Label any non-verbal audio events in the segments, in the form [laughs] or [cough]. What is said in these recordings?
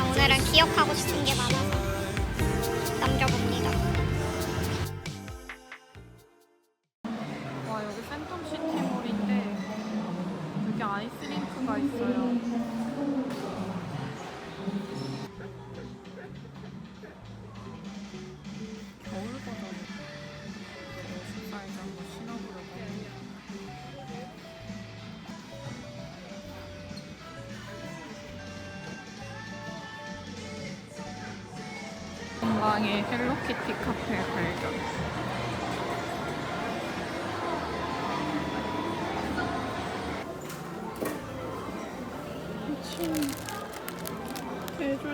오늘은 기억하고 싶은 게 많아서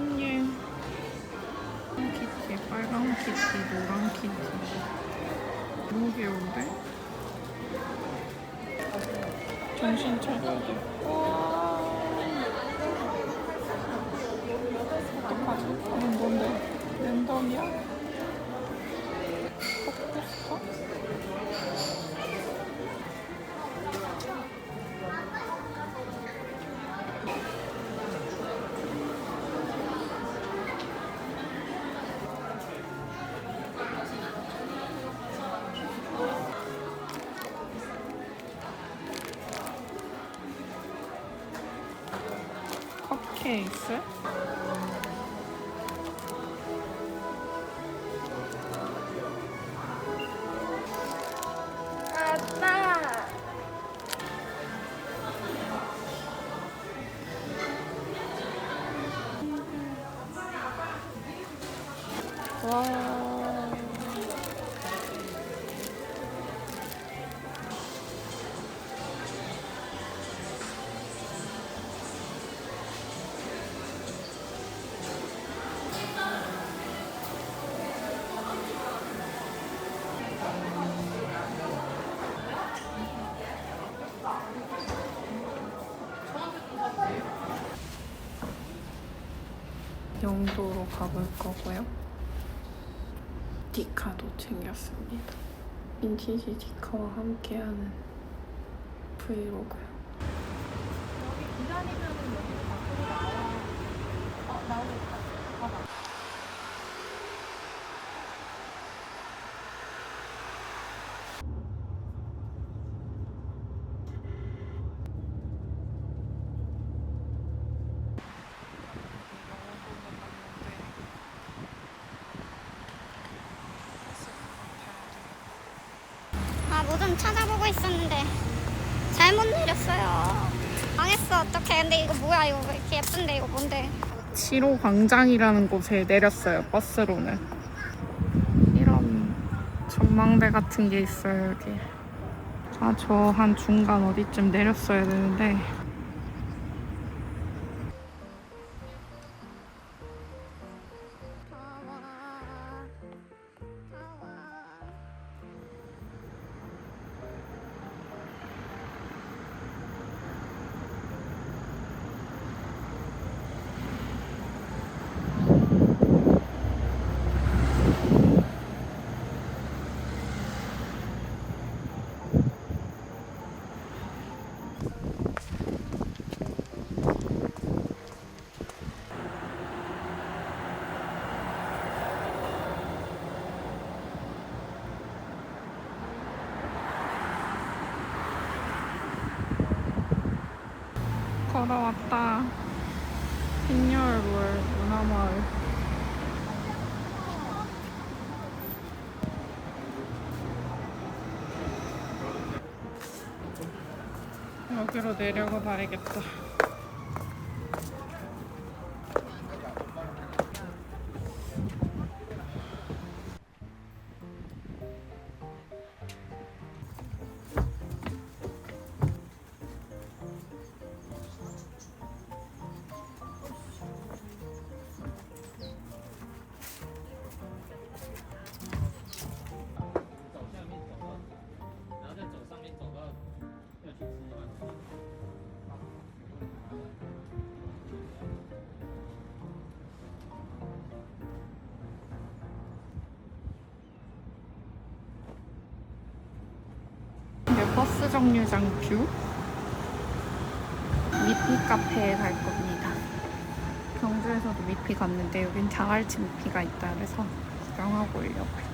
대존예 키티 빨간 키티 노란 키티. 너무 귀여운데? 정신 차려야 돼 paciência. 가볼 거고요. 디카도 챙겼습니다. 빈티지 디카와 함께하는 브이로그요. 아, 뭐 좀 찾아보고 있었는데 잘못 내렸어요. 망했어, 어떡해. 근데 이거 뭐야, 이거 왜 이렇게 예쁜데, 이거 뭔데? 7호 광장이라는 곳에 내렸어요, 버스로는. 이런 전망대 같은 게 있어요, 여기. 아, 저 한 중간 어디쯤 내렸어야 되는데. 걸어 왔다. 빈열물 문화마을. 여기로 내려가 봐야겠다. 버스 정류장 뷰 미피 카페에 갈 겁니다. 경주에서도 미피 갔는데 여긴 자갈치 미피가 있다 그래서 구경하고 오려고요.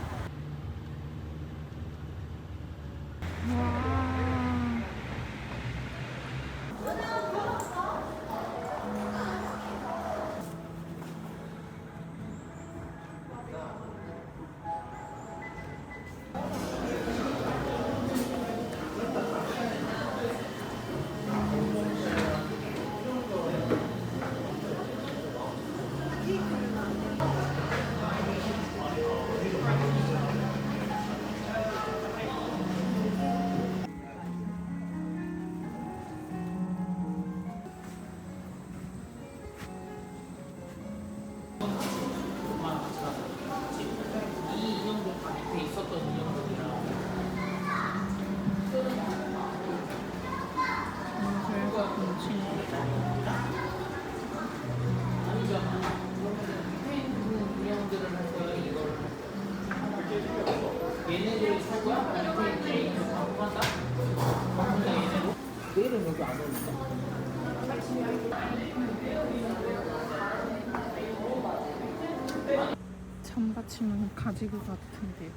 참받치면 가지고 같은데.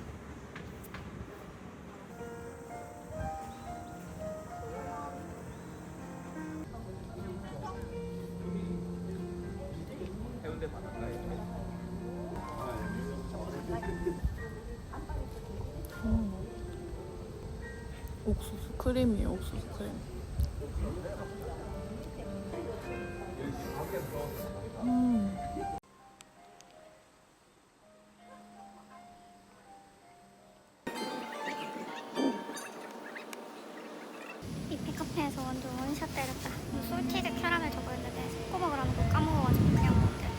때렸다. 솔티드 캐러멜 저거였는데 섞어 먹으라는 거 까먹어가지고 그냥 먹는데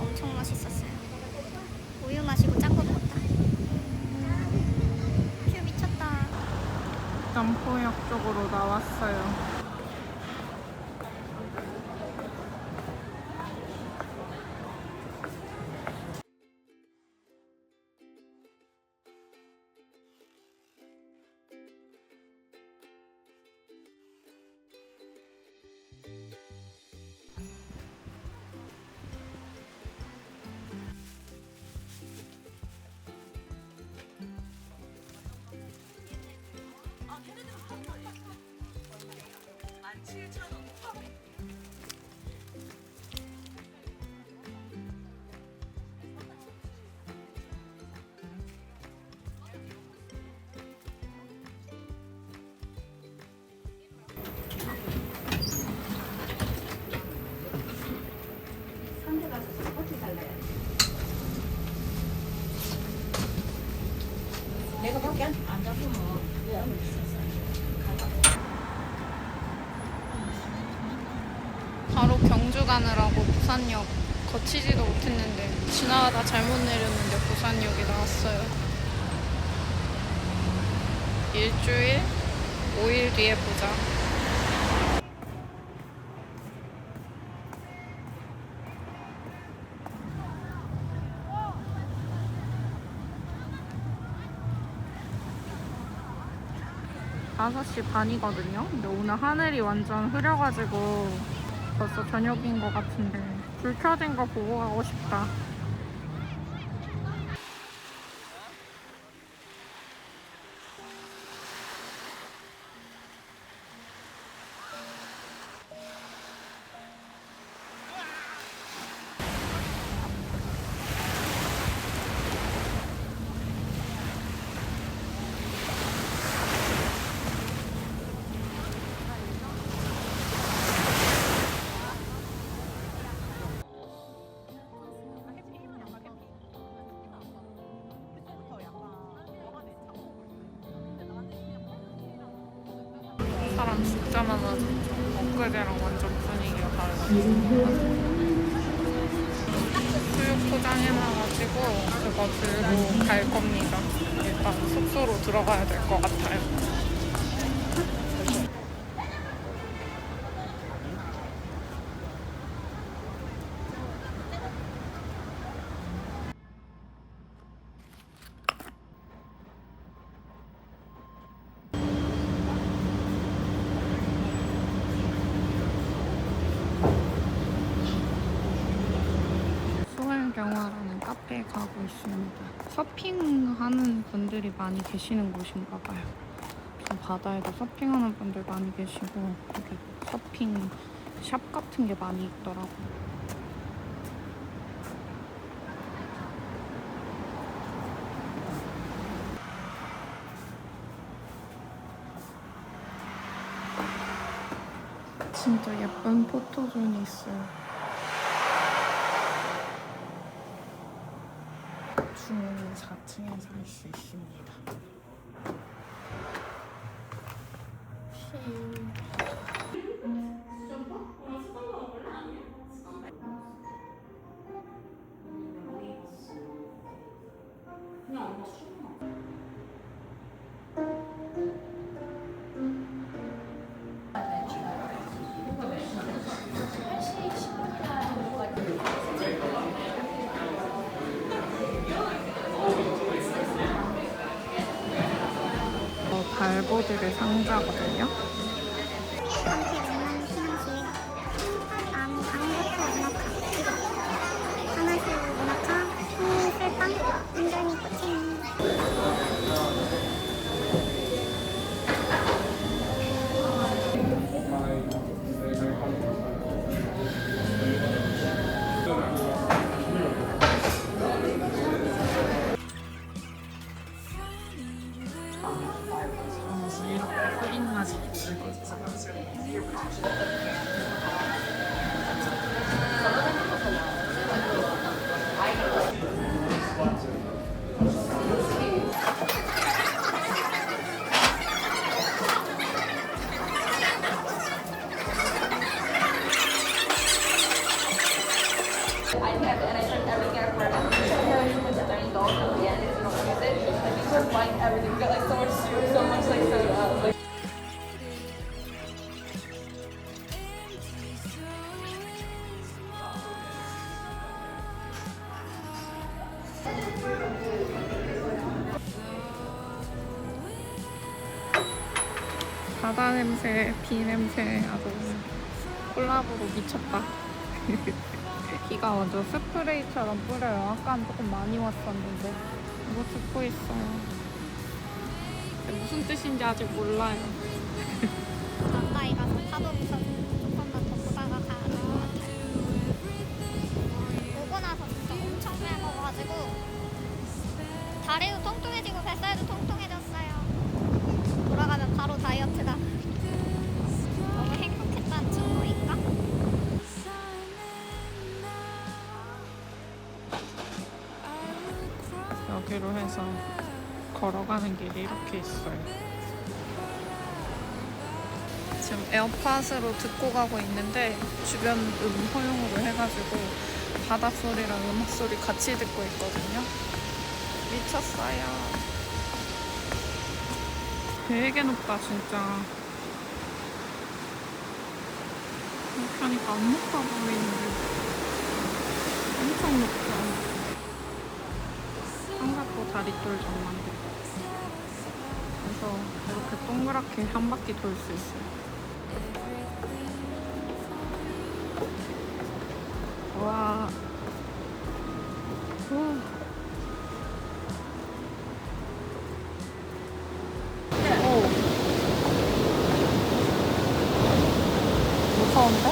엄청 맛있었어요. 우유 마시고 짠거 먹었다. 큐 미쳤다. 점포역 쪽으로 나왔어요. 바로 경주 가느라고 부산역 거치지도 못했는데 지나가다 잘못 내렸는데 부산역에 나왔어요. 일주일, 5일 뒤에 보자. 다섯 시 반이거든요. 근데 오늘 하늘이 완전 흐려가지고 벌써 저녁인 것 같은데 불 켜진 거 보고 가고 싶다. 많아서 엊그제랑 완전 분위기가 달라졌어. 수육 포장해놔가지고 그거 들고 갈 겁니다. 일단 숙소로 들어가야 될 것 같아요. 가고 있습니다. 서핑하는 분들이 많이 계시는 곳인가 봐요. 저 바다에도 서핑하는 분들 많이 계시고 여기 서핑 샵 같은 게 많이 있더라고. 진짜 예쁜 포토존이 있어요. 주문은 4층에서 할수 있습니다. 어, 발보드의 상자거든요. Absolutely. 바다 냄새, 비 냄새 아주 콜라보로 미쳤다. [laughs] 비가 완전 스프레이처럼 뿌려요. 아까는 조금 많이 왔었는데 이거 듣고 있어요. 무슨 뜻인지 아직 몰라요. 가까이 가서 파도 우선 해서 걸어가는 길이 이렇게 있어요. 지금 에어팟으로 듣고 가고 있는데 주변 음 허용으로 해가지고 바닷소리랑 음악 소리 같이 듣고 있거든요. 미쳤어요. 되게 높다 진짜. 이렇게 하니까 안 높아 보이는데 엄청 높죠. 다리돌 전망대. 그래서 이렇게 동그랗게 한 바퀴 돌 수 있어요. 와. 우. 오. 무서운데?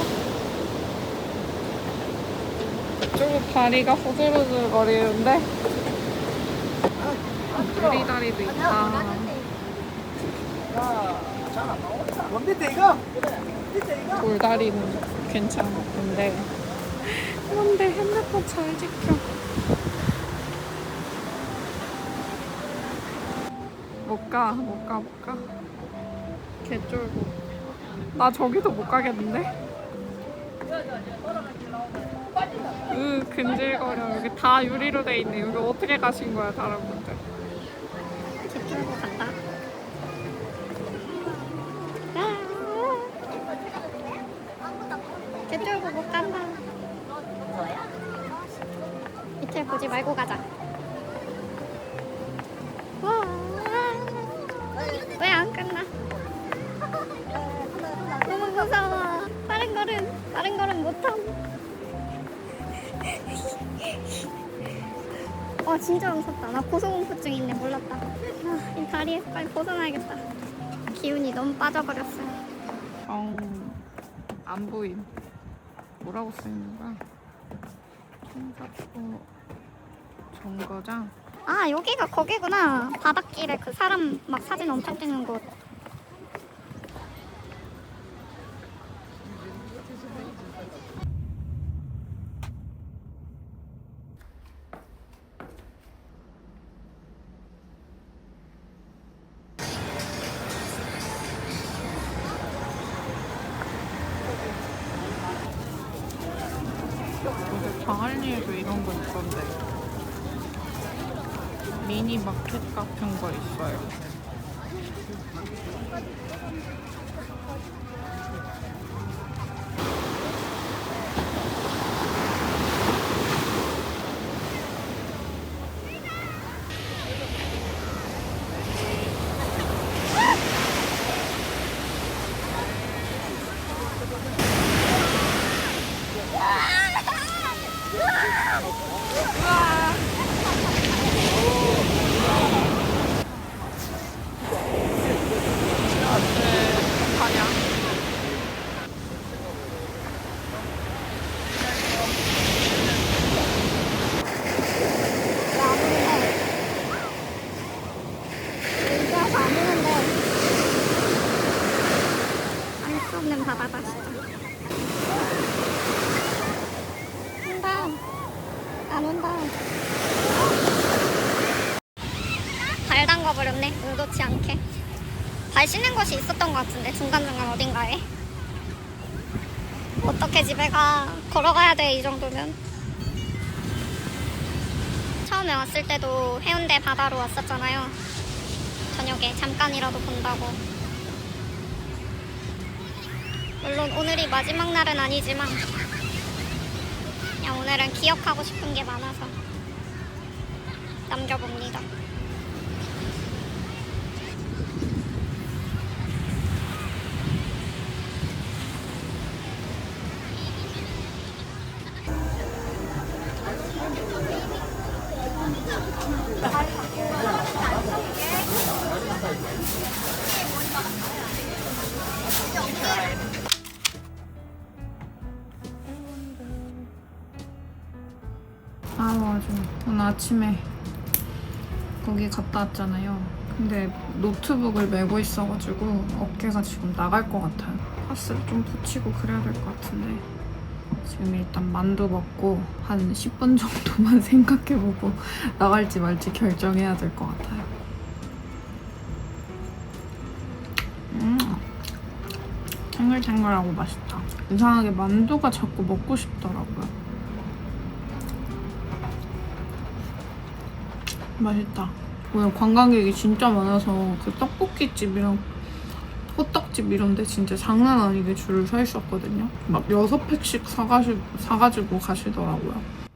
이쪽은 다리가 후들후들 거리는데 유리다리도 있다. 돌다리는 괜찮은데 그런데 핸드폰 잘 지켜. 못 가, 못 가, 못 가. 개쫄고. 나 저기도 못 가겠는데? 으, 근질거려. 여기 다 유리로 돼 있네. 여기 어떻게 가신 거야, 분들? 이틀 보지 말고 가자 왜안 끝나? 너무 무서워 빠른 걸음 빠른 걸음 못함 와 진짜 무섭다. 나 고소공포증 있네 몰랐다. 아, 이 다리에 빨리 벗어나야겠다. 기운이 너무 빠져버렸어요. 정... 안 보임. 뭐라고 쓰이는 거야? 청사포 정거장? 아 여기가 거기구나. 바닷길에 그 사람 막 사진 엄청 찍는 곳. 요새 장안리에도 이런 거 있던데. 미니 마켓 같은 거 있어요. 가냐? 왜안 오는데? 의자서 안 오는데. 알 수 없는 바다다 진짜. 온다. 안 온다. 발 담가버렸네. 의도치 않게. 발 씻는 곳이 있었던 것 같은데 중간중간 어딘가에. 어떻게 집에 가? 걸어가야 돼 이 정도면. 처음에 왔을 때도 해운대 바다로 왔었잖아요. 저녁에 잠깐이라도 본다고. 물론 오늘이 마지막 날은 아니지만 그냥 오늘은 기억하고 싶은 게 많아서 남겨봅니다. 아침에 거기 갔다 왔잖아요. 근데 노트북을 메고 있어가지고 어깨가 지금 나갈 것 같아요. 파스를 좀 붙이고 그래야 될 것 같은데 지금 일단 만두 먹고 한 10분 정도만 [laughs] 생각해보고 나갈지 말지 결정해야 될 것 같아요. 음 탱글탱글하고 맛있다. 이상하게 만두가 자꾸 먹고 싶더라고요 맛있다. 오늘 관광객이 진짜 많아서 그 떡볶이집이랑 호떡집 이런 데 진짜 장난 아니게 줄을 서 있었거든요. 막 여섯 팩씩 사가지고, 사가지고 가시더라고요.